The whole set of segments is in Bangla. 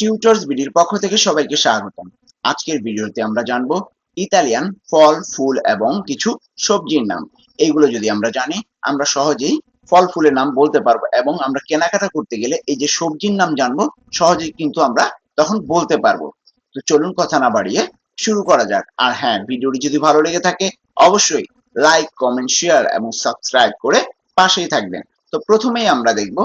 টিউটর্স বিডির পক্ষ থেকে সবাইকে স্বাগতম। আজকের ভিডিওতে আমরা জানব ইতালিয়ান ফল, ফুল এবং কিছু সবজির নাম। এইগুলো যদি আমরা জানি, আমরা সহজেই ফল, ফুলের নাম বলতে পারব এবং আমরা কেনাকাটা করতে গেলে এই যে সবজির নাম জানব, সহজেই কিন্তু আমরা তখন বলতে পারব। তো চলুন কথা না বাড়িয়ে শুরু করা যাক। আর হ্যাঁ ভিডিওটি যদি ভালো লেগে থাকে, অবশ্যই লাইক কমেন্ট শেয়ার এবং সাবস্ক্রাইব করে পাশেই থাকবেন। তো প্রথমেই আমরা দেখব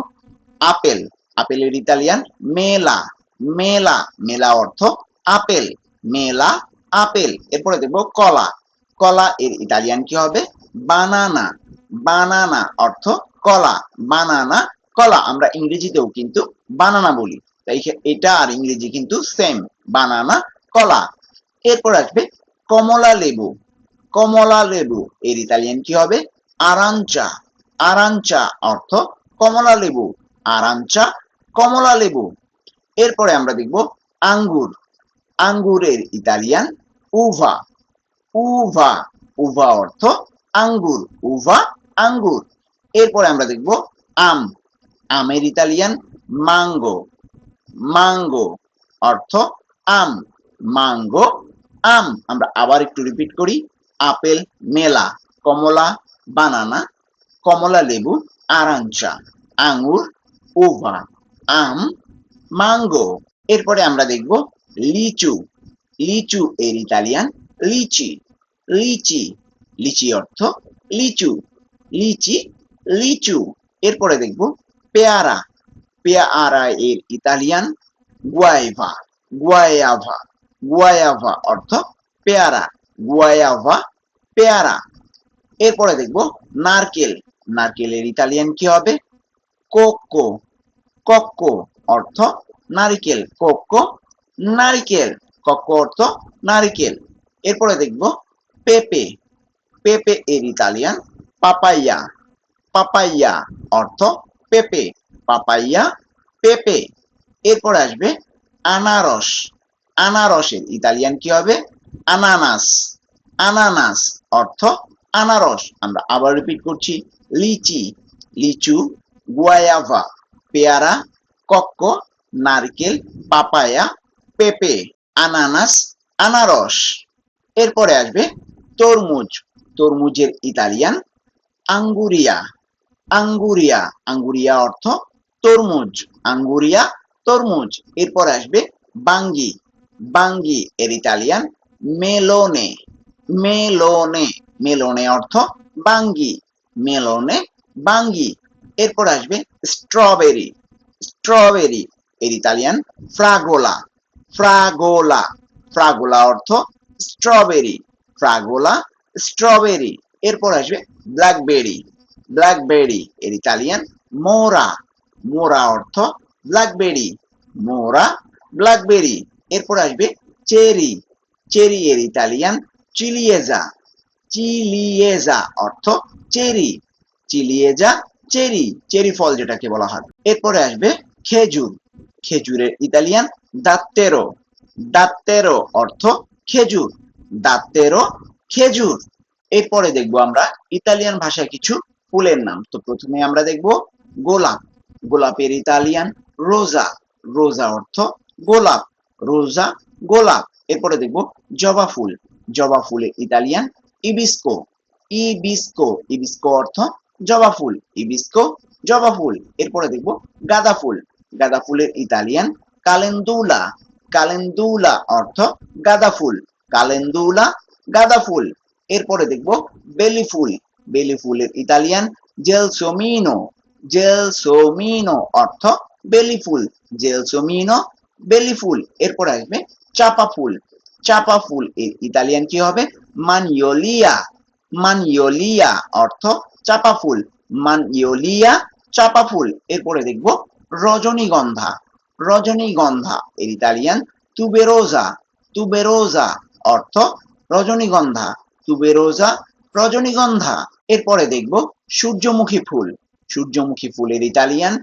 আপেল। আপেলের ইতালিয়ান মেলা। মেলা মেলা অর্থ আপেল, মেলা আপেল। এরপরে দেখব কলা। কলা এর ইতালিয়ান কি হবে? বানানা। বানানা অর্থ কলা। বানানা, কলা। আমরা ইংরেজিতেও কিন্তু বানানা বলি। তাই এটা আর ইংরেজি কিন্তু সেম বানানা, কলা। এরপর আসবে কমলা লেবু। কমলা লেবু, এর ইতালিয়ান কি হবে? আরাঞ্চা। আরাঞ্চা অর্থ কমলা লেবু। আরাঞ্চা, কমলা লেবু। এরপরে আমরা দেখব আঙ্গুর। আঙ্গুরের ইতালিয়ান উভা। উভা উভা অর্থ আঙ্গুর, উভা আঙ্গুর। এরপরে আমরা দেখব আম। আমের ইতালিয়ান মাঙ্গো। মাঙ্গো অর্থ আম। মাঙ্গো, আম। আমরা আবার একটু রিপিট করি, আপেল, মেলা, কমলা, বানানা, কমলা লেবু, আরাঞ্চা, আঙ্গুর, উভা, আম মাঙ্গো এরপরে আমরা দেখব লিচু। লিচু এর ইতালিয়ান লিচি। লিচি লিচি অর্থ লিচু। লিচি, লিচু। এরপরে দেখব পেয়ারা। পেয়ারা এর ইতালিয়ান গুয়াইভা। গুয়ায়াভা গুয়ায়াভা অর্থ পেয়ারা। গুয়ায়াভা পেয়ারা। এরপরে দেখব নারকেল। নারকেলের ইতালিয়ান কি হবে? কোকো। কক্কো অর্থ নারিকেল কোকো নারিকেল, কক্কো অর্থ নারিকেল। এরপরে দেখব পেপে পেপে এর ইতালিয়ান পাপাইয়া। পাপাইয়া অর্থ পেপে, পাপাইয়া পেপে। এরপরে আসবে আনারস। আনারসের ইতালিয়ান কি হবে? আনানাস। আনানাস অর্থ আনারস। আমরা আবার রিপিট করছি, লিচি, লিচু, গুয়ায়াভা, পেয়ারা কক্ক নারকেল পাপায়া পেঁপে আনানাস আনারস এরপরে আসবে তরমুজ। তরমুজের ইতালিয়ান আঙ্গুরিয়া। আঙ্গুরিয়া আঙ্গুরিয়া অর্থ তরমুজ। আঙ্গুরিয়া, তরমুজ। এরপর আসবে বাঙ্গি। বাঙ্গি এর ইতালিয়ান মেলোনে। মেলোনে। মেলোনে অর্থ বাঙ্গি। মেলোনে বাঙ্গি। এরপর আসবে স্ট্রবেরি। স্ট্রবেরি এর ইতালিয়ান ফ্রাগোলা ফ্রাগোলা ফ্রাগোলা অর্থ স্ট্রবেরি ফ্রাগোলা স্ট্রবেরি এরপর আসবে ব্ল্যাকবেরি ব্ল্যাকবেরি এর ইতালিয়ান মোরা মোরা অর্থ ব্ল্যাকবেরি মোরা ব্ল্যাকবেরি এরপর আসবে চেরি চেরি এর ইতালিয়ান চিলিয়েজা চিলিয়েজা অর্থ চেরি চিলিয়েজা চেরি চেরি ফল যেটাকে বলা হয়। এরপরে আসবে খেজুর। খেজুরের ইতালিয়ান দাত্তেরো। দাত্তেরো অর্থ খেজুর। দাত্তেরো খেজুর। এরপরে দেখব আমরা ইতালিয়ান ভাষায় কিছু ফুলের নাম। তো প্রথমে আমরা দেখব গোলাপ। গোলাপের ইতালিয়ান রোজা। রোজা অর্থ গোলাপ। রোজা, গোলাপ। এরপরে দেখব জবা ফুল। জবা ফুলের ইতালিয়ান ইবিস্কো। ইবিস্কো। ইবিস্কো অর্থ জবা ফুল ইবিস্কো জবা ফুল, এরপরে দেখব গাঁদা ফুল, গাঁদা ফুলের ইতালিয়ান কালেন্দুলা কালেন্দুলা অর্থ গাঁদা ফুল, কালেন্দুলা গাঁদা ফুল, এরপরে দেখব বেলি ফুল, বেলি ফুলের ইতালিয়ান জেলসোমিনো জেলসোমিনো অর্থ বেলি ফুল জেল জেলসোমিনো বেলি ফুল, এরপরে আসবে চাপা ফুল চাপা ফুল এর ইতালিয়ান কি হবে? মানইওলিয়া মানইওলিয়া অর্থ চাপা ফুল মান মানইওলিয়া, চাপা ফুল। এরপরে দেখব রজনীগন্ধা। রজনীগন্ধা, এর ইতালিয়ান তুবেরোজা তুবেরোজা অর্থ রজনীগন্ধা। তুবেরোজা রজনীগন্ধা। এরপরে দেখব সূর্যমুখী ফুল। সূর্যমুখী ফুলের ইতালিয়ান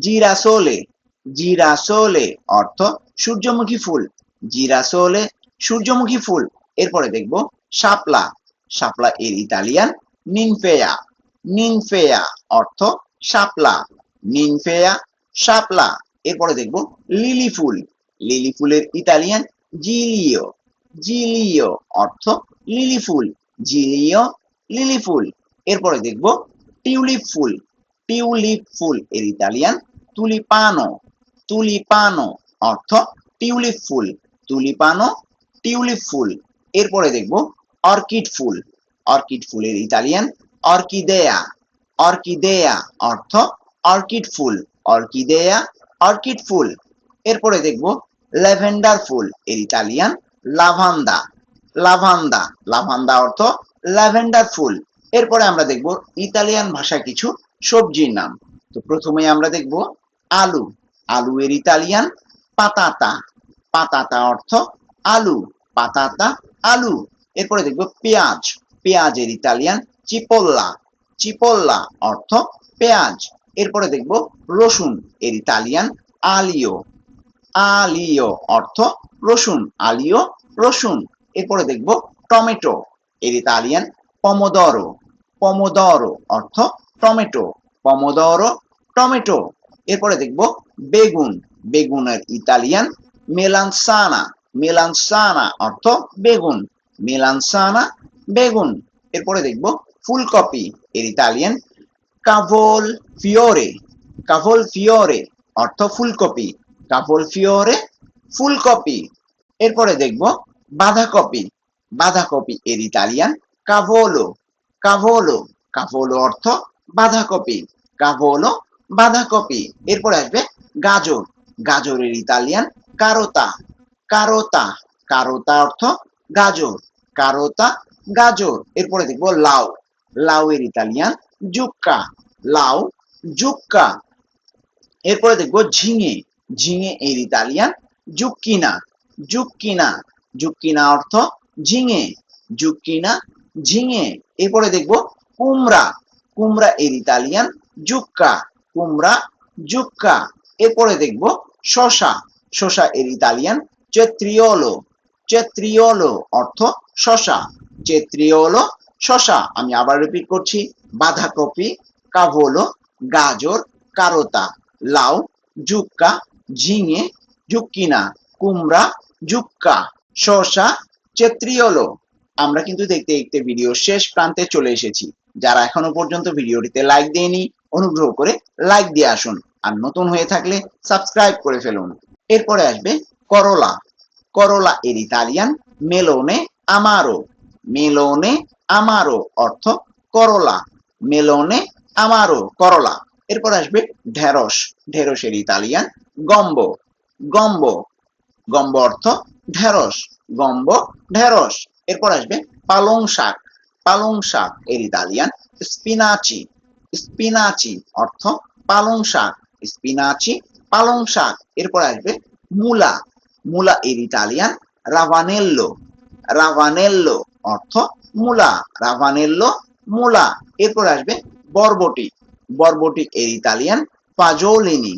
জিরাসোলে জিরাসোলে অর্থ সূর্যমুখী ফুল। জিরাসোলে সূর্যমুখী ফুল। এরপরে দেখব শাপলা। শাপলা, এর ইতালিয়ান নিনফেয়া নিনফেয়া অর্থ শাপলা। নিনফেয়া, শাপলা। এরপরে দেখব লিলি ফুল। লিলি ফুলের ইতালিয়ান জিলিও। জিলিও অর্থ লিলি ফুল। জিলিও, লিলি ফুল। এরপরে দেখব টিউলিপ ফুল। টিউলিপ ফুল এর ইতালিয়ান তুলিপানো। তুলিপানো অর্থ টিউলিপ ফুল। তুলিপানো, টিউলিপ ফুল। এরপরে দেখব অর্কিড ফুল। অর্কিড ফুলের ইতালিয়ান অর্কিদেয়া অর্কিদেয়া অর্থ অর্কিড ফুল। অর্কিদেয়া অর্কিড ফুল। এরপরে দেখব ল্যাভেন্ডার ফুল, এর ইতালিয়ান লাভান্দা। লাভান্দা লাভান্দা অর্থ ল্যাভেন্ডার ফুল। এরপরে আমরা দেখব ইতালিয়ান ভাষায় কিছু সবজির নাম। তো প্রথমে আমরা দেখব আলু। আলু এর ইতালিয়ান পাতাতা। পাতাতা অর্থ আলু। পাতাতা, আলু। এরপরে দেখব পেঁয়াজ। পেঁয়াজের ইতালিয়ান চিপোল্লা। চিপোল্লা অর্থ পেঁয়াজ। এরপরে দেখব রসুন, এর ইতালিয়ান আলিও। আলিও অর্থ রসুন, আলিও রসুন। এরপরে দেখব টমেটো, এর ইতালিয়ান পমোদরো পমোদরো অর্থ টমেটো পমোদরো টমেটো। এরপরে দেখব বেগুন, বেগুনের ইতালিয়ান মেলানসানা মেলানসানা অর্থ বেগুন মেলানসানা বেগুন। এরপরে দেখব ফুলকপি এর ইতালিয়ান কাভোল ফিওরে কাভোল ফিওরে অর্থ ফুলকপি কাভোল ফিওরে ফুলকপি এরপরে দেখব বাঁধাকপি বাঁধাকপি এর ইতালিয়ান কাভোলো কাভোলো কাভোলো অর্থ বাঁধাকপি কাভোলো বাঁধাকপি এরপরে আসবে গাজর গাজরের ইতালিয়ান কারোতা কারোতা কারোতা অর্থ গাজর কারোতা গাজর এরপরে দেখব লাউ লাউ এর ইতালিয়ান জুক্কা, লাউ, জুক্কা। এরপরে দেখব ঝিঙে ঝিঙে এর ইতালিয়ান জুক্কিনা জুক্কিনা। জুক্কিনা অর্থ ঝিঙে, জুক্কিনা ঝিঙে। এরপরে দেখব কুমড়া কুমড়া এর ইতালিয়ান জুক্কা, কুমড়া জুক্কা। এরপরে দেখব শশা শশা এর ইতালিয়ান চেত্রিওলো। চেত্রিওলো অর্থ শশা চেত্রিওলো শশা, আমি আবার রিপিট করছি, বাঁধাকপি কাভোলো গাজর, কারোতা, লাউ, জুক্কা, ঝিঙে, জুক্কিনা, কুমড়া, জুক্কা, শসা, চেত্রিওলো। আমরা কিন্তু দেখতে দেখতে ভিডিও শেষ প্রান্তে চলে এসেছি। যারা এখনও পর্যন্ত ভিডিওটিতে লাইক দেয়নি, অনুগ্রহ করে লাইক দিয়ে আসুন। আর নতুন হয়ে থাকলে সাবস্ক্রাইব করে ফেলুন। এরপরে আসবে করলা। করলা এর ইতালিয়ান মেলোনে আমারো মেলোনে আমারো অর্থ করলা। মেলোনে আমারো করলা। এরপর আসবে ঢেঁড়স। ঢেঁড়সের ইতালিয়ান গম্ব। গম্ব। গম্ব অর্থ ঢেঁড়স। গম্ব, ঢেঁড়স। এরপর আসবে পালং শাক। পালং শাক এর ইতালিয়ান স্পিনাচি। স্পিনাচি অর্থ পালং শাক। স্পিনাচি, পালং শাক। এরপর আসবে মূলা। মূলা এর ইতালিয়ান রাভানেল্লো। রাভানেল্লো। অর্থ মূলা রাভানেল্লো মূলা। এরপর আসবে বরবটি। বরবটি এর ইতালিয়ান ফাজোলিনি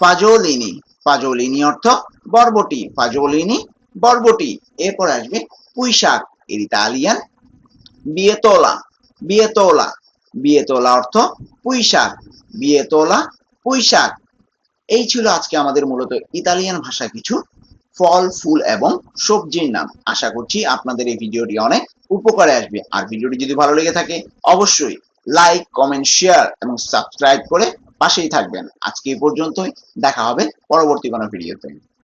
ফাজোলিনি ফাজোলিনি অর্থ বরবটি ফাজোলিনি বরবটি। এরপর আসবে পুঁই শাক এর ইতালিয়ান বিয়েতোলা বিয়েতোলা। বিয়েতোলা অর্থ পুঁই শাক বিয়েতোলা পুঁইশাক। এই ছিল আজকে আমাদের মূলত ইতালিয়ান ভাষা কিছু ফল, ফুল এবং সবজির নাম। আশা করছি আপনাদের এই ভিডিওটি অনেক উপকারে আসবে। আর ভিডিওটি যদি ভালো লেগে থাকে, অবশ্যই লাইক কমেন্ট শেয়ার এবং সাবস্ক্রাইব করে পাশেই থাকবেন। আজকে এই পর্যন্তই। দেখা হবে পরবর্তী কোনো ভিডিওতে।